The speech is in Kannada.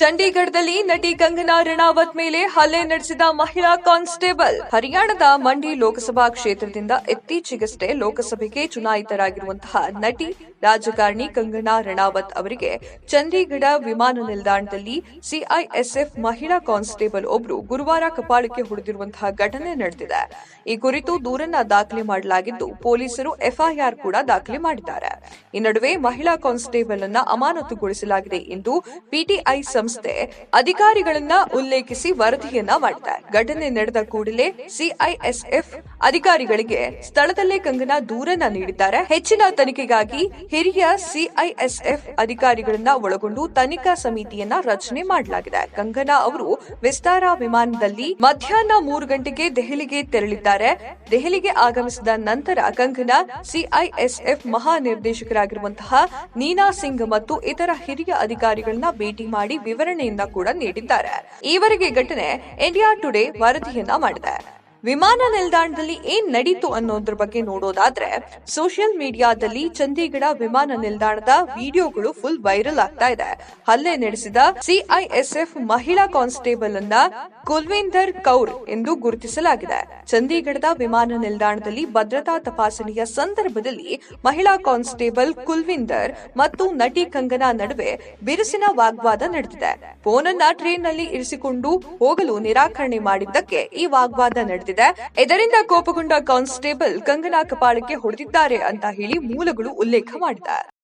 ಚಂಡೀಗಢದಲ್ಲಿ ನಟಿ ಕಂಗನಾ ರಣಾವತ್ ಮೇಲೆ ಹಲ್ಲೆ ನಡೆಸಿದ ಮಹಿಳಾ ಕಾನ್ಸ್ಟೇಬಲ್. ಹರಿಯಾಣದ ಮಂಡಿ ಲೋಕಸಭಾ ಕ್ಷೇತ್ರದಿಂದ ಇತ್ತೀಚೆಗಷ್ಟೇ ಲೋಕಸಭೆಗೆ ಚುನಾಯಿತರಾಗಿರುವಂತಹ ನಟಿ, ರಾಜಕಾರಣಿ ಕಂಗನಾ ರಣಾವತ್ ಅವರಿಗೆ ಚಂಡೀಗಢ ವಿಮಾನ ನಿಲ್ದಾಣದಲ್ಲಿ ಸಿಐಎಸ್ಎಫ್ ಮಹಿಳಾ ಕಾನ್ಸ್ಟೇಬಲ್ ಒಬ್ಬರು ಗುರುವಾರ ಕಪಾಳಕ್ಕೆ ಹೊಡೆದಿರುವಂತಹ ಘಟನೆ ನಡೆದಿದೆ. ಈ ಕುರಿತು ದೂರನ್ನ ದಾಖಲೆ ಮಾಡಲಾಗಿದ್ದು ಪೊಲೀಸರು ಎಫ್ಐಆರ್ ಕೂಡ ದಾಖಲೆ ಮಾಡಿದ್ದಾರೆ. ಈ ನಡುವೆ ಮಹಿಳಾ ಕಾನ್ಸ್ಟೇಬಲ್ ಅನ್ನ ಅಮಾನತುಗೊಳಿಸಲಾಗಿದೆ ಎಂದು ಪಿಟಿಐ ಸಂಸ್ಥೆ ಅಧಿಕಾರಿಗಳನ್ನ ಉಲ್ಲೇಖಿಸಿ ವರದಿಯನ್ನ ಮಾಡಿದ್ದಾರೆ ಘಟನೆ ನಡೆದ ಕೂಡಲೇ ಸಿಐಎಸ್ಎಫ್ ಅಧಿಕಾರಿಗಳಿಗೆ ಸ್ಥಳದಲ್ಲೇ ಕಂಗನಾ ದೂರನ್ನ ನೀಡಿದ್ದಾರೆ. ಹೆಚ್ಚಿನ ತನಿಖೆಗಾಗಿ ಹಿರಿಯ ಸಿಐಎಸ್ಎಫ್ ಅಧಿಕಾರಿಗಳನ್ನ ಒಳಗೊಂಡು ತನಿಖಾ ಸಮಿತಿಯನ್ನ ರಚನೆ ಮಾಡಲಾಗಿದೆ. ಕಂಗನಾ ಅವರು ವಿಸ್ತಾರ ವಿಮಾನದಲ್ಲಿ ಮಧ್ಯಾಹ್ನ ಮೂರು ಗಂಟೆಗೆ ದೆಹಲಿಗೆ ತೆರಳಿದ್ದಾರೆ. ದೆಹಲಿಗೆ ಆಗಮಿಸಿದ ನಂತರ ಕಂಗನಾ ಸಿಐಎಸ್ಎಫ್ ಮಹಾನಿರ್ದೇಶಕರಾಗಿರುವಂತಹ ನೀನಾ ಸಿಂಗ್ ಮತ್ತು ಇತರ ಹಿರಿಯ ಅಧಿಕಾರಿಗಳನ್ನ ಭೇಟಿ ಮಾಡಿ ವಿವರಣೆಯನ್ನ ಕೂಡ ನೀಡಿದ್ದಾರೆ. ಈವರೆಗೆ ಘಟನೆ ಇಂಡಿಯಾ ಟುಡೇ ವರದಿಯನ್ನ ಮಾಡಿದೆ. ವಿಮಾನ ನಿಲ್ದಾಣದಲ್ಲಿ ಏನ್ ನಡೀತು ಅನ್ನೋದ್ರ ಬಗ್ಗೆ ನೋಡೋದಾದ್ರೆ ಸೋಷಿಯಲ್ ಮೀಡಿಯಾದಲ್ಲಿ ಚಂಡೀಗಢ ವಿಮಾನ ನಿಲ್ದಾಣದ ವಿಡಿಯೋಗಳು ಫುಲ್ ವೈರಲ್ ಆಗ್ತಾ ಇದೆ. ಹಲ್ಲೆ ನಡೆಸಿದ ಸಿಐಎಸ್ಎಫ್ ಮಹಿಳಾ ಕಾನ್ಸ್ಟೇಬಲ್ ಅನ್ನ ಕುಲ್ವಿಂದರ್ ಕೌರ್ ಎಂದು ಗುರುತಿಸಲಾಗಿದೆ. ಚಂಡೀಗಢದ ವಿಮಾನ ನಿಲ್ದಾಣದಲ್ಲಿ ಭದ್ರತಾ ತಪಾಸಣೆಯ ಸಂದರ್ಭದಲ್ಲಿ ಮಹಿಳಾ ಕಾನ್ಸ್ಟೇಬಲ್ ಕುಲ್ವಿಂದರ್ ಮತ್ತು ನಟಿ ಕಂಗನಾ ನಡುವೆ ಬಿರುಸಿನ ವಾಗ್ವಾದ ನಡೆದಿದೆ. ಟ್ರೈನ್ನಲ್ಲಿ ಇರಿಸಿಕೊಂಡು ಹೋಗಲು ನಿರಾಕರಣೆ ಮಾಡಿದ್ದಕ್ಕೆ ಈ ವಾಗ್ವಾದ ನಡೆದಿದೆ. ಇದರಿಂದ ಕೋಪಗೊಂಡ ಕಾನ್ಸ್ಟೇಬಲ್ ಕಂಗನಾ ಕಪಾಳಕ್ಕೆ ಹೊಡೆದಿದ್ದಾರೆ ಅಂತ ಹೇಳಿ ಮೂಲಗಳು ಉಲ್ಲೇಖ ಮಾಡಿದ್ದಾರೆ.